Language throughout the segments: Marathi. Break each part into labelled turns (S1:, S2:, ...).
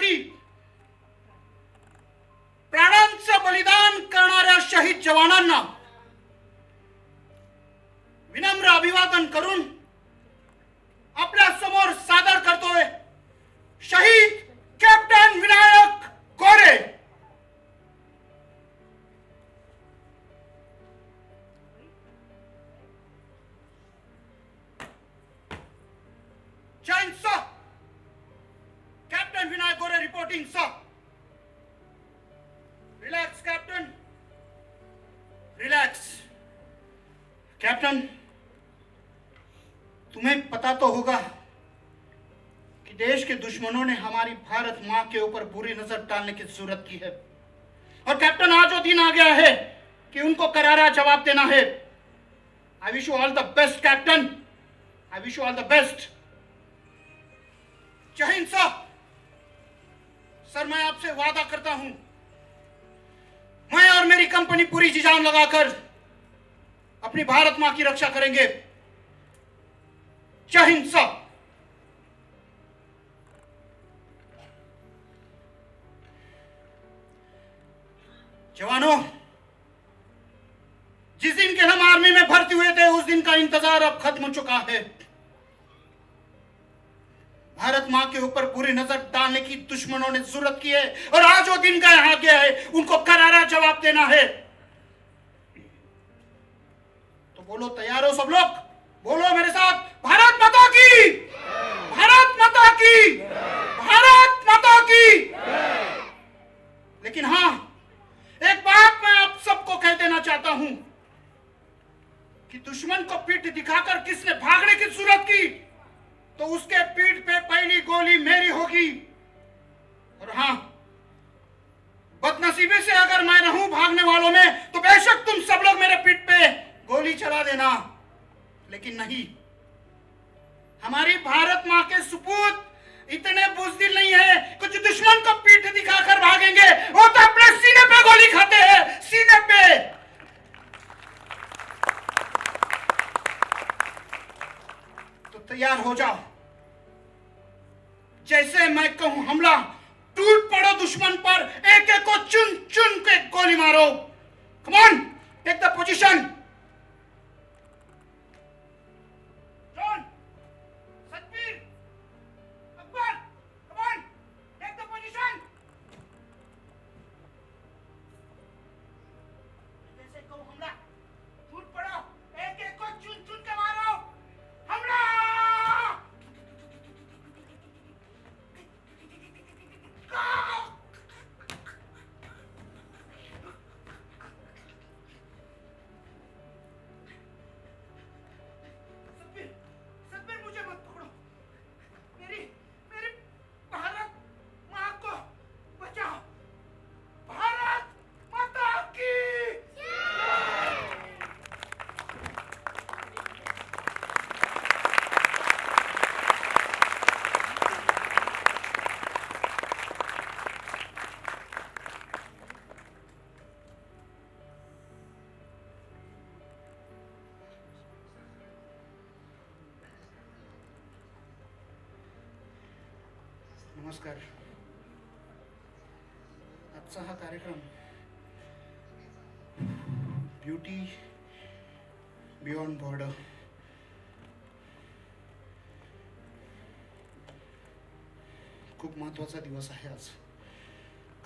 S1: देशासाठी प्राणांचं बलिदान करणाऱ्या शहीद जवानांना reporting sir relax captain relax captain तुम्हें पता तो होगा कि देश के दुश्मनों ने हमारी भारत माँ के ऊपर बुरी नज़र डालने की ज़रूरत की है। और कैप्टन आज वो दिन आ गया है कि उनको करारा जवाब देना है। I wish you all the best captain I wish you all the best Jai Hind sir sir, मैं आपसे वादा करता हूँ। मैं और मेरी कंपनी पूरी जी जान लगाकर अपनी भारत माँ की रक्षा करेंगे। जय हिंद, सर। जवानों, जिस दिन के हम आर्मी में भर्ती हुए थे, उस दिन का इंतज़ार अब खत्म हो चुका है। भारत माँ के ऊपर पूरी नज़र डालने की दुश्मनों ने ज़रूरत की है और आज वो दिन का यहाँ गया है उनको करारा जवाब देना है। तो बोलो, तैयार हो सब लोग? बोलो मेरे साथ, भारत माता की! भारत माता की! भारत माता की! लेकिन हाँ, एक बात मैं आप सबको कह देना चाहता हूँ कि दुश्मन को पीठ दिखाकर किसने भागने की ज़रूरत की तो उसके पीठ पे गोली मेरी होगी। और हाँ, बदनसीबी से अगर मैं रहूँ भागने वालों में तो बेशक तुम सब लोग मेरे पीठ पे गोली चला देना। लेकिन नहीं, हमारी भारत माँ के सुपूत इतने बुजदिल नहीं है, कुछ दुश्मन को पीठ दिखाकर भागेंगे। वो तो अपने सीने पे गोली खाते हैं, सीने पे। तो तैयार हो जाओ। जैसे मैं कहूं हमला टूट पड़ो दुश्मन पर एक एक को चुन चुन के गोली मारो। कमॉन टेक द पोजीशन नमस्कार. आजचा हा कार्यक्रम ब्युटी बियॉन्ड बॉर्डर खूप महत्त्वाचा दिवस आहे आज.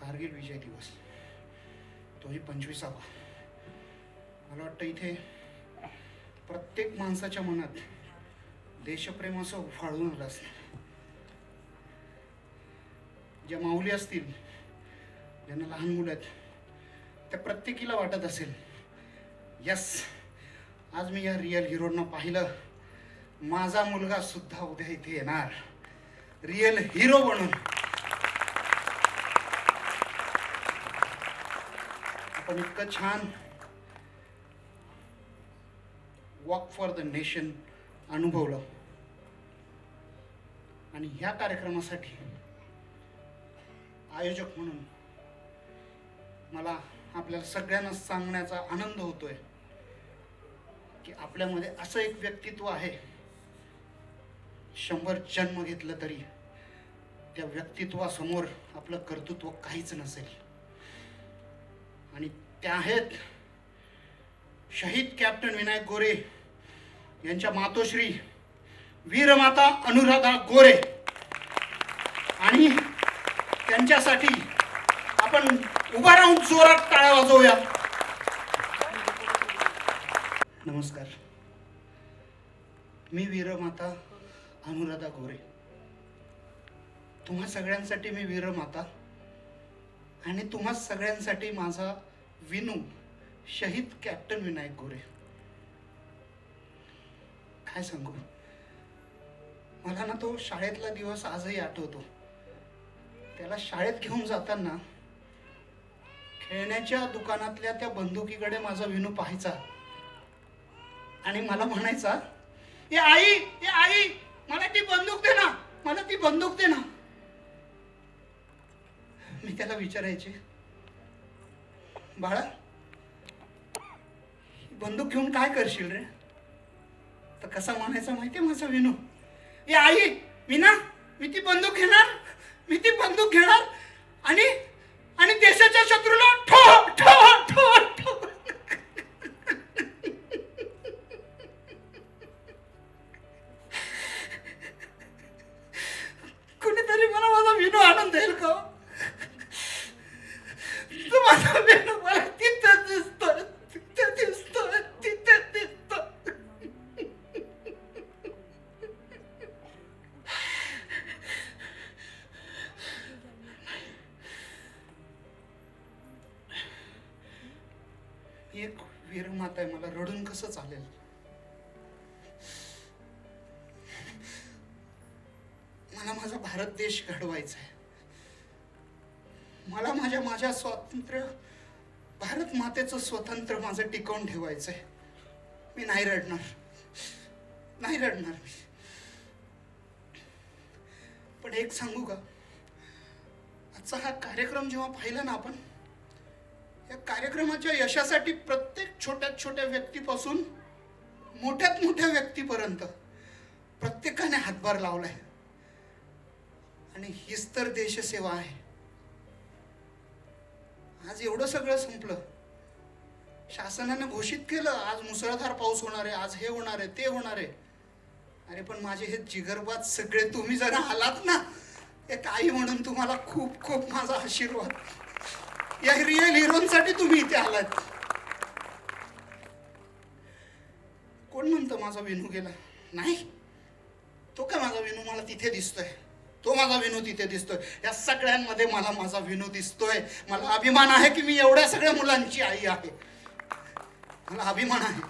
S1: कारगिल विजय दिवस. तोही पंचवीसावा. मला वाटतं इथे प्रत्येक माणसाच्या मनात देशप्रेम असं उफाळून आलं ज्या माऊली असतील ज्यांना लहान मुलं आहेत त्या प्रत्येकीला वाटत असेल यस आज मी या रिअल हिरोना पाहिलं. माझा मुलगा सुद्धा उद्या इथे येणार. रिअल हिरो म्हणून आपण इतकं छान वॉक फॉर द नेशन अनुभवलं. आणि ह्या कार्यक्रमासाठी आयोजक म्हणून मला आपल्याला सगळ्यांना सांगण्याचा आनंद होतोय की आपल्यामध्ये असं एक व्यक्तित्व आहे. शंभर जन्म घेतलं तरी त्या व्यक्तित्वासमोर आपलं कर्तृत्व काहीच नसेल. आणि त्या आहेत शहीद कॅप्टन विनायक गोरे यांच्या मातोश्री वीरमाता अनुराधा गोरे. आणि त्यांच्यासाठी आपण उभा राहून जोरात टाळ्या वाजवूया. नमस्कार. मी वीरमाता अनुराधा गोरे. तुम्हा सगळ्यांसाठी मी वीरमाता आणि तुम्हा सगळ्यांसाठी माझा विनू शहीद कॅप्टन विनायक गोरे. काय सांगू? मला ना तो शाळेतला दिवस आजही आठवतो. त्याला शाळेत घेऊन जाताना खेळण्याच्या दुकानातल्या त्या बंदुकीकडे माझा विनू पाहायचा. आणि मला म्हणायचा ए आई ए आई मला ती बंदूक दे ना मला ती बंदूक दे ना. मी त्याला विचारायचे बाळा बंदूक घेऊन काय करशील रे? तर कसा म्हणायचा माहितीये माझा विनू ए आई मी ना मी ती बंदूक घेणार. मी ती बंदूक घेणार आणि आणि देशाच्या शत्रूला ठो एक माता आहे मला रडून कसं चालेल? मला माझा भारत देश घडवायचा आहे. मला माझ्या माझ्या स्वातंत्र्य भारत मातेचं स्वतंत्र माझं टिकवून ठेवायचं आहे. मी नाही रडणार. नाही रडणार मी. पण एक सांगू का? आजचा हा कार्यक्रम जेव्हा पाहिला ना आपण या कार्यक्रमाच्या यशासाठी प्रत्येक छोट्यात छोट्या व्यक्तीपासून मोठ्यात मोठ्या व्यक्तीपर्यंत प्रत्येकाने हातभार लावला आहे. आणि हीच तर देशसेवा आहे. आज एवढं सगळं संपलं. शासनाने घोषित केलं आज मुसळधार पाऊस होणार आहे आज हे होणार आहे ते होणार आहे. अरे पण माझे हे जिगरबाद सगळे तुम्ही जरा आलात ना एक आई म्हणून तुम्हाला खूप खूप माझा आशीर्वाद. या रिअल हिरोसाठी तुम्ही इथे आलात. कोण म्हणतं माझा वेणू गेला? नाही. तो काय माझा वेणू मला तिथे दिसतोय? तो माझा विनू तिथे दिसतोय. या सगळ्यांमध्ये मला माझा विनू दिसतोय. मला अभिमान आहे की मी एवढ्या सगळ्या मुलांची आई आहे. मला अभिमान आहे.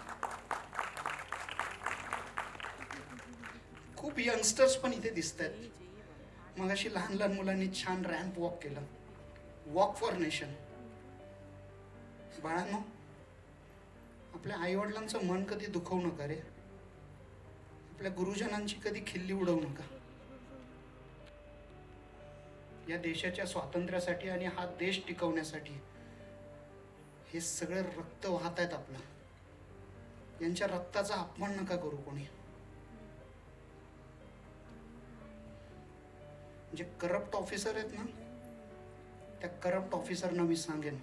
S1: खूप यंगस्टर्स पण इथे दिसत आहेत मग अशी लहान लहान मुलांनी छान रॅम्प वॉक केलं. वॉक फॉर नेशन बाळांनो आपल्या आई वडिलांचं मन कधी दुखवू नका रे. आपल्या गुरुजनांची कधी खिल्ली उडवू नका. या देशाच्या स्वातंत्र्यासाठी आणि हा देश टिकवण्यासाठी हे सगळं रक्त वाहत आहेत आपलं. यांच्या रक्ताचा अपमान नका करू कोणी. जे करप्ट ऑफिसर आहेत ना त्या करप्ट ऑफिसरना मी सांगेन.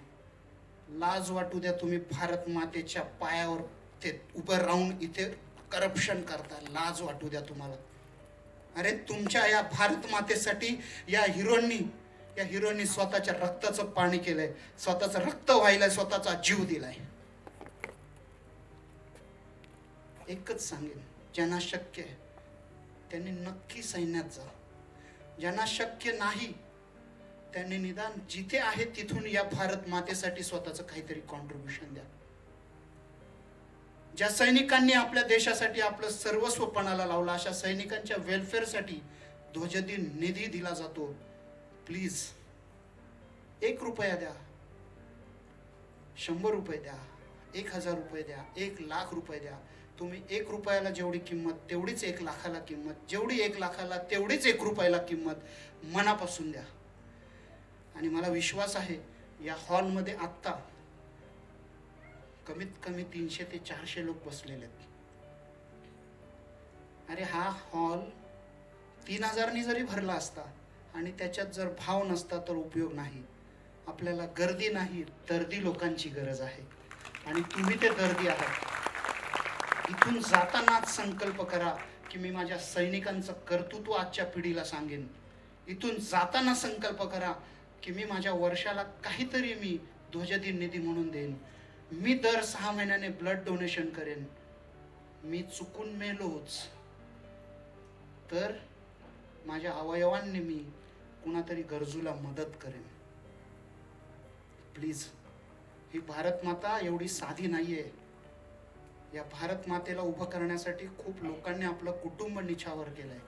S1: लाज वाटू द्या तुम्ही भारत मातेच्या पायावर ते उभं राहून इथे करप्शन करता. लाज वाटू द्या तुम्हाला. अरे तुमच्या या भारत मातेसाठी या हिरोंनी या हिरोनी स्वतःच्या रक्ताचं पाणी केलंय. स्वतःचं रक्त व्हायलंय स्वतःचा जीव दिलाय. एकच सांगेन ज्यांना शक्य आहे त्यांनी नक्की सैन्यात जा. ज्यांना शक्य नाही त्यांनी निदान जिथे आहे तिथून या भारत मातेसाठी स्वतःचं काहीतरी कॉन्ट्रीब्युशन द्या. ज्या सैनिकांनी आपल्या देशासाठी आपलं सर्वस्वपणाला लावलं अशा सैनिकांच्या वेलफेअरसाठी ध्वजदिन निधी दिला जातो. प्लीज एक रुपया द्या. शंभर रुपये द्या. एक हजार रुपये द्या. एक लाख रुपये द्या. तुम्ही एक रुपयाला जेवढी किंमत तेवढीच एक लाखाला किंमत जेवढी एक लाखाला तेवढीच एक रुपयाला किंमत मनापासून द्या. आणि मला विश्वास आहे या हॉलमध्ये आत्ता कमीत कमी तीनशे ते चारशे लोक बसलेले आहेत. अरे हा हॉल तीन हजारनी जरी भरला असता आणि त्याच्यात जर भाव नसता तर उपयोग नाही. आपल्याला गर्दी नाही दर्दी लोकांची गरज आहे. आणि तुम्ही ते दर्दी आहात. इथून जातानाच संकल्प करा की मी माझ्या सैनिकांचं कर्तृत्व आजच्या पिढीला सांगेन. इथून जाताना संकल्प करा की मी माझ्या वर्षाला काहीतरी मी ध्वजदिन निधी म्हणून देईन. मी दर सहा महिन्याने ब्लड डोनेशन करेन. मी चुकून मेलोच. तर माझ्या अवयवांनी मी कुणातरी गरजूला मदत करेन. प्लीज ही भारत माता एवढी साधी नाहीये. या भारत मातेला उभं करण्यासाठी खूप लोकांनी आपलं कुटुंब निछावर केलंय.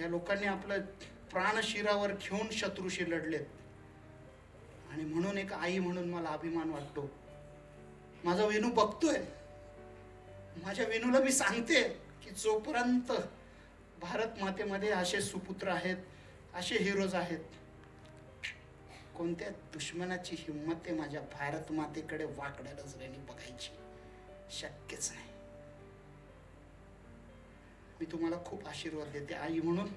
S1: या लोकांनी आपलं प्राण शिरावर घेऊन शत्रूशी लढलेत. आणि म्हणून एक आई म्हणून मला अभिमान वाटतो. माझा वेणू बघतोय. माझ्या वेणूला मी सांगते की जोपर्यंत भारत मातेमध्ये असे सुपुत्र आहेत असे हिरोज आहेत कोणत्या दुश्मनाची हिंमत ते माझ्या भारत मातेकडे वाकड्या नजरेने बघायची? शक्यच नाही. मी तुम्हाला खूप आशीर्वाद देते आई म्हणून.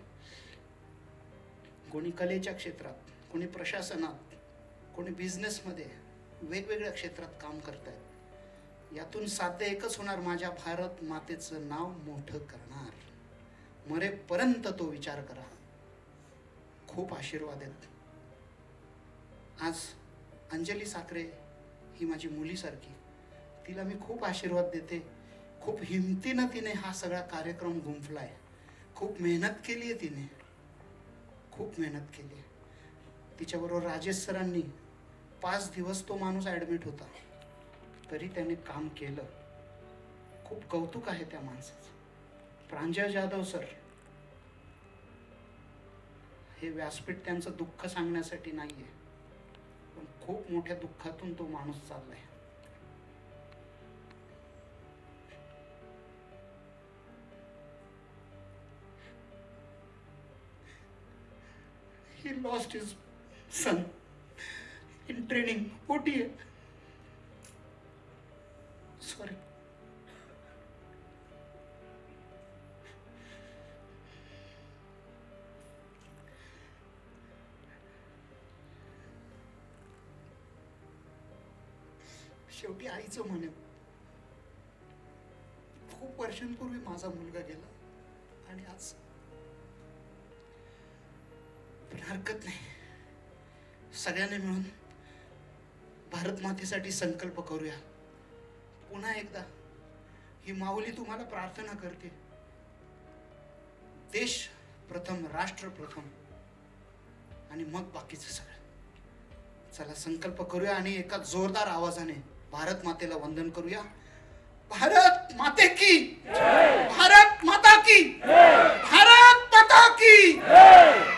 S1: कोणी कलेच्या क्षेत्रात कोणी प्रशासनात कोणी बिझनेसमध्ये वेगवेगळ्या क्षेत्रात काम करतायत यातून साध्य एकच होणार माझ्या भारत मातेचं नाव मोठं करणार. मरेपर्यंत तो विचार करा. खूप आशीर्वाद आहेत. आज अंजली साखरे ही माझी मुलीसारखी तिला मी खूप आशीर्वाद देते. खूप हिमतीनं तिने हा सगळा कार्यक्रम गुंफलाय. खूप मेहनत केली आहे तिने. खूप मेहनत केली आहे तिच्याबरोबर राजेश सरांनी पाच दिवस तो माणूस ॲडमिट होता. तरी त्याने काम केलं. खूप कौतुक आहे त्या माणसाचं. प्रांजय जाधव सर हे व्यासपीठ त्यांचं दुःख सांगण्यासाठी नाही आहे पण खूप मोठ्या दुःखातून तो माणूस चाललाय. He lost his son. Training training. आहे सॉरी शेवटी आईचं म्हणे. खूप वर्षांपूर्वी माझा मुलगा गेला आणि आज पण हरकत नाही. सगळ्यांनी मिळून भारत मातेसाठी संकल्प करूया. पुन्हा एकदा ही माऊली तुम्हाला प्रार्थना करते. देश प्रथम राष्ट्र प्रथम आणि मग बाकीचं सगळं. चला संकल्प करूया आणि एका जोरदार आवाजाने भारत मातेला वंदन करूया. भारत माते की! भारत माता की! भारत की!